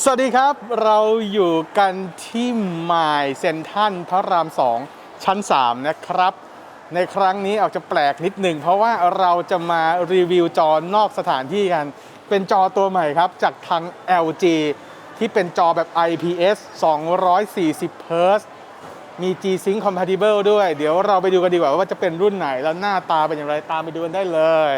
สวัสดีครับ เราอยู่กันที่มายเซนทันพระราม 2 ชั้น 3 นะครับ ในครั้งนี้อาจจะแปลกนิดหนึ่ง เพราะว่าเราจะมารีวิวจอนอกสถานที่กัน เป็นจอตัวใหม่ครับ จากทาง LG ที่เป็นจอแบบ IPS 240 Hz มี G-Sync compatible ด้วย เดี๋ยวเราไปดูกันดีกว่าว่าจะเป็นรุ่นไหนแล้วหน้าตาเป็นอย่างไรตามไปดูกันได้เลย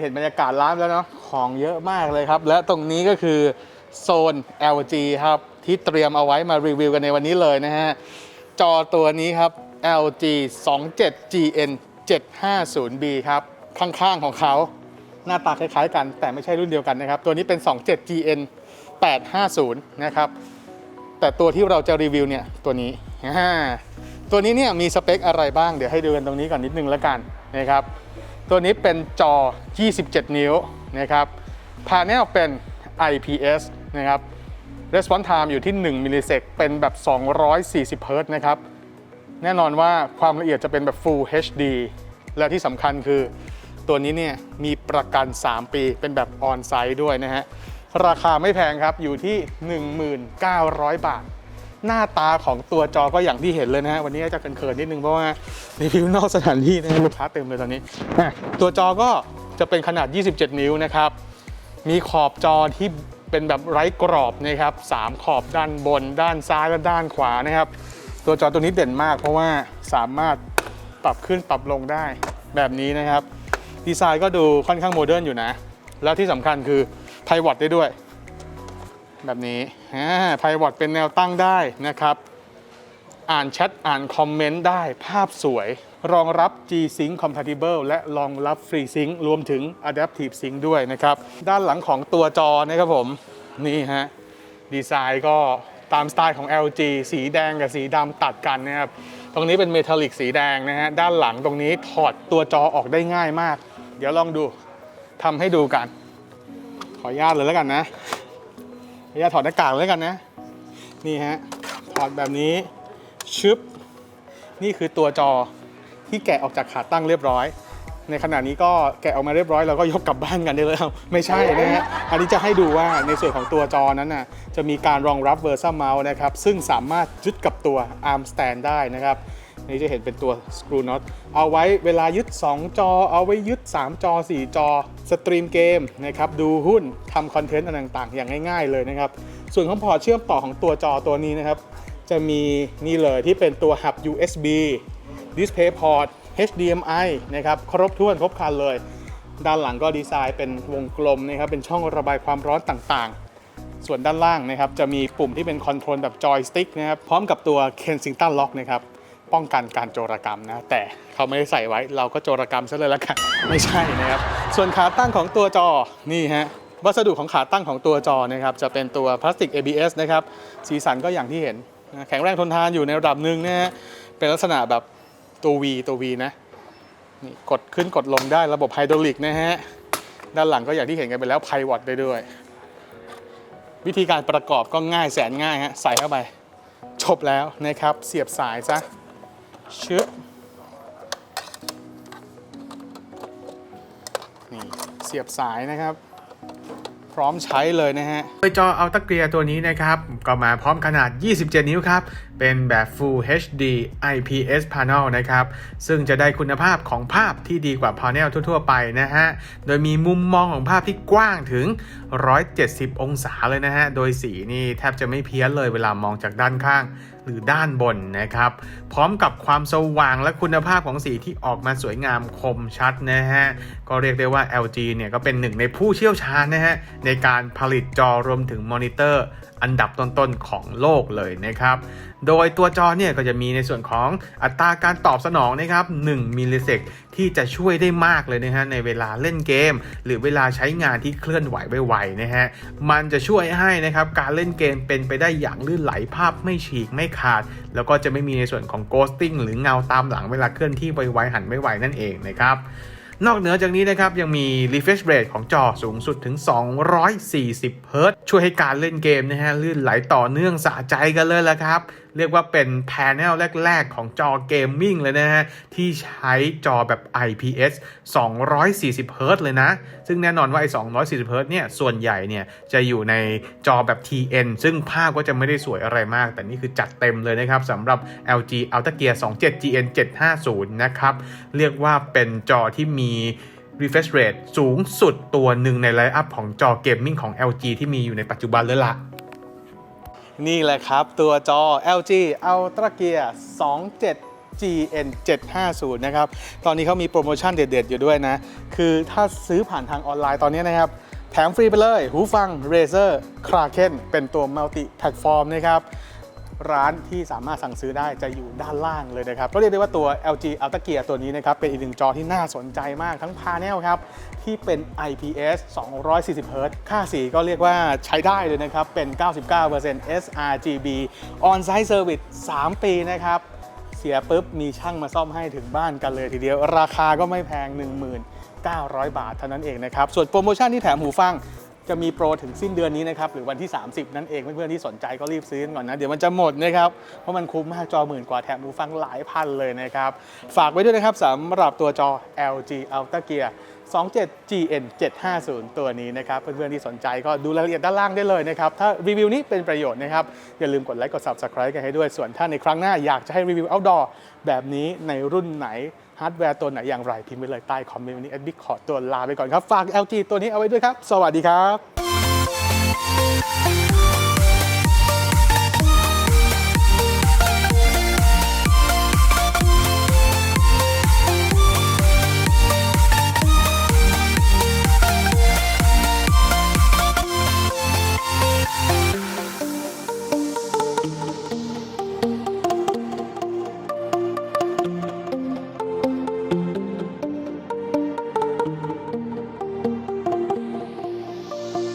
เห็นบรรยากาศร้านแล้วเนาะของเยอะมากเลยครับ และตรงนี้ก็คือโซน LG ครับ ที่เตรียมเอาไว้มารีวิวกันในวันนี้เลยนะฮะ จอตัวนี้ครับ LG 27GN 750B ครับ ข้างๆของเขา หน้าตาคล้ายๆกัน แต่ไม่ใช่รุ่นเดียวกันนะครับ ตัวนี้เป็น 27GN 850 นะครับ แต่ตัวที่เราจะรีวิวเนี่ย ตัวนี้ ตัวนี้เนี่ยมีสเปคอะไรบ้าง เดี๋ยวให้ดูกันตรงนี้ก่อนนิดนึงแล้วกันนะครับ ตัวนี้เป็นจอ 27 นิ้วนะครับพาเนลเป็น IPS นะครับ Response time อยู่ที่ 1 มิลลิเซกเป็นแบบ 240 เฮิรต์นะครับ แน่นอนว่าความละเอียดจะเป็นแบบ Full HD และที่สำคัญคือ ตัวนี้เนี่ยมีประกัน 3 ปีเป็นแบบออนไซต์ด้วยนะฮะ ราคาไม่แพงครับอยู่ที่ 1,900 บาท หน้าตาของตัวจอก็อย่างที่เห็นเลยนะฮะวันนี้จะเขินๆนิดนึงเพราะว่ารีวิวนอกสถานที่นะลูกค้าเต็มเลยตอนนี้ตัวจอก็จะเป็นขนาด 27 นิ้วนะครับ มีขอบจอที่เป็นแบบไร้กรอบนะครับสามขอบด้านบน ด้านซ้ายและด้านขวานะครับ ตัวจอตัวนี้เด่นมาก เพราะว่าสามารถปรับขึ้นปรับลงได้แบบนี้นะครับ ดีไซน์ก็ดูค่อนข้างโมเดิร์นอยู่นะ แล้วที่สำคัญคือไพวอตได้ด้วย แบบนี้ไพวอตเป็นแนวตั้งได้นะครับ อ่านแชทอ่านคอมเมนต์ได้ภาพสวย รองรับ G-Sync compatible และรองรับ Free Sync รวมถึง Adaptive Sync ด้วยนะครับ ด้านหลังของตัวจอนะครับผม นี่ฮะ ดีไซน์ก็ตามสไตล์ของ LG สีแดงกับสีดำตัดกันนะครับ ตรงนี้เป็นเมทัลลิกสีแดงนะฮะ ด้านหลังตรงนี้ถอดตัวจอออกได้ง่ายมาก เดี๋ยวลองดูทำให้ดูกัน ขออนุญาตเลยแล้วกันนะ ขออนุญาตถอดหน้ากากเลยแล้วกันนะ นี่ฮะ ถอดแบบนี้ ชึบ นี่คือตัวจอที่แกะออกจากขาตั้งเรียบร้อย ในขณะนี้ก็แกะออกมาเรียบร้อยเราก็ยกกลับบ้านกันได้เลยเอาไม่ใช่นะฮะ อันนี้จะให้ดูว่าในส่วนของตัวจอนั้นน่ะ จะมีการรองรับ Versa Mouse นะครับ ซึ่งสามารถยึดกับตัว Arm Stand ได้นะครับ นี่จะเห็นเป็นตัว screw knot เอาไว้เวลายึด 2 จอ เอาไว้ยึด 3 จอ 4 จอ สตรีมเกมนะครับดูหุ้นทำคอนเทนต์อะไรต่างๆ อย่างง่ายๆเลยนะครับ ส่วนของพอร์ตเชื่อมต่อของตัวจอตัวนี้นะครับ จะมีนี่เลยที่เป็นตัวหับ USB DisplayPort HDMI นะครับครบถ้วนครบครันเลย ด้านหลังก็ดีไซน์เป็นวงกลมนะครับเป็นช่องระบายความร้อนต่างๆ ส่วนด้านล่างนะครับจะมีปุ่มที่เป็นคอนโทรลแบบจอยสติ๊กนะครับพร้อมกับตัว Kensington Lock นะครับ ป้องกันการโจรกรรมนะ แต่เขาไม่ได้ใส่ไว้เราก็โจรกรรมซะเลยละกัน ไม่ใช่นะครับ ส่วนขาตั้งของตัวจอนี่ฮะวัสดุของขาตั้งของตัวจอนะครับจะเป็นตัวพลาสติก ABS นะครับสีสันก็อย่างที่เห็นนะแข็งแรงทนทานอยู่ในระดับหนึ่งนะฮะเป็นลักษณะแบบตัว V ตัว V นะนี่กดขึ้นกดลงได้ระบบไฮดรอลิกนะฮะด้านหลังก็อย่างที่เห็นกันไปแล้วไพวอตได้ด้วย วิธีการประกอบก็ง่ายแสนง่ายฮะใส่เข้าไปจบแล้วนะครับ เสียบสายซะ ชึบนี่เสียบสายนะครับ พร้อมใช้เลยนะฮะโดยจออัลต a เกียตัวนี้นะครับ ก็มาพร้อมขนาด 27 นิ้วครับ เป็นแบบ Full HD IPS Panel นะครับ ซึ่งจะได้คุณภาพของภาพที่ดีกว่า Panel ทั่ว ๆ ไปนะฮะ โดยมีมุมมองของภาพที่กว้างถึง 170 องศาเลยนะฮะ โดยสีนี่แทบจะไม่เพี้ยนเลยเวลามองจากด้านข้างหรือด้านบนนะครับ พร้อมกับความสว่างและคุณภาพของสีที่ออกมาสวยงามคมชัดนะฮะ ก็เรียกได้ว่า LG เนี่ยก็เป็นหนึ่งในผู้เชี่ยวชาญนะฮะ ในการผลิตจอรวมถึงมอนิเตอร์อันดับต้นๆของโลกเลยนะครับ โดยตัวจอเนี่ยก็จะมีในส่วนของอัตราการตอบสนองนะครับ 1 มิลลิเซกที่จะช่วยได้มากเลยนะฮะในเวลาเล่นเกม หรือเวลาใช้งานที่เคลื่อนไหวไวๆนะฮะมันจะช่วยให้นะครับการเล่นเกมเป็นไปได้อย่างลื่นไหลภาพไม่ฉีกไม่ขาด แล้วก็จะไม่มีในส่วนของ ghosting หรือเงาตามหลังเวลาเคลื่อนที่ไวๆหันไม่ไวนั่นเองนะครับนอกเหนือจากนี้นะครับยังมี refresh rate ของจอสูงสุดถึง 240 เฮิรตซ์ช่วยให้การเล่นเกมนะฮะลื่นไหลต่อเนื่องสะใจกันเลยละครับ เรียกว่าเป็นแพนเนลแรก ๆ ของจอเกมมิ่งเลยนะฮะ ที่ใช้จอแบบ IPS 240เฮิรตซ์เลยนะ ซึ่งแน่นอนว่าไอ้240เฮิรตซ์เนี่ย ส่วนใหญ่เนี่ย จะอยู่ในจอแบบ TN ซึ่งภาพก็จะไม่ได้สวยอะไรมาก แต่นี่คือจัดเต็มเลยนะครับสำหรับ LG Ultra Gear 27 GN 750 นะครับ เรียกว่าเป็นจอที่มี refresh rate สูงสุดตัวหนึ่งในไลน์อัพของจอเกมมิ่งของ LG ที่มีอยู่ในปัจจุบันเลยล่ะ นี่แหละครับ ตัวจอ LG Ultra Gear 27 GN 750นะครับ ตอนนี้เขามีโปรโมชั่นเด็ด ๆ อยู่ด้วยนะ คือถ้าซื้อผ่านทางออนไลน์ตอนนี้นะครับ แถมฟรีไปเลย หูฟัง Razer Kraken เป็นตัว Multi Platform นะครับ ร้านที่สามารถสั่งซื้อได้จะอยู่ด้านล่างเลยนะครับ ก็เรียกได้ว่าตัว LG Ultra Gear ตัวนี้นะครับ เป็นอีกหนึ่งจอที่น่าสนใจมากทั้งพาเนลครับ ที่เป็น IPS 240 Hz ค่าสีก็เรียกว่าใช้ได้เลยนะครับ เป็น 99% sRGB On-site Service 3 ปีนะครับเสียปุ๊บมีช่างมาซ่อมให้ถึงบ้านกันเลยทีเดียว ราคาก็ไม่แพง 19,000บาทเท่านั้นเองนะครับ ส่วนโปรโมชั่นที่แถมหูฟัง จะมีโปรถึงสิ้นเดือนนี้นะครับหรือวันที่ 30 นั่นเองเพื่อนๆที่สนใจก็รีบซื้อก่อนนะ เดี๋ยวมันจะหมดนะครับ เพราะมันคุ้มมากจอหมื่นกว่าแถมหูฟังหลายพันเลยนะครับ ฝากไว้ด้วยนะครับสำหรับตัวจอ LG Ultra Gear 27 GN 750 ตัวนี้นะครับ เพื่อนๆที่สนใจก็ดูรายละเอียดด้านล่างได้เลยนะครับ ถ้ารีวิวนี้เป็นประโยชน์นะครับ อย่าลืมกดไลค์กด Subscribe กันให้ด้วยส่วนถ้าในครั้งหน้าอยากจะให้รีวิว outdoor แบบนี้ในรุ่นไหน ฮาร์ดแวร์ตัวไหนอย่างไรพิมพ์ไว้เลยใต้คอมเมนต์วันนี้แอดบิ๊กขอตัวลาไปก่อนครับ ฝาก LG ตัวนี้เอาไว้ด้วยครับ สวัสดีครับ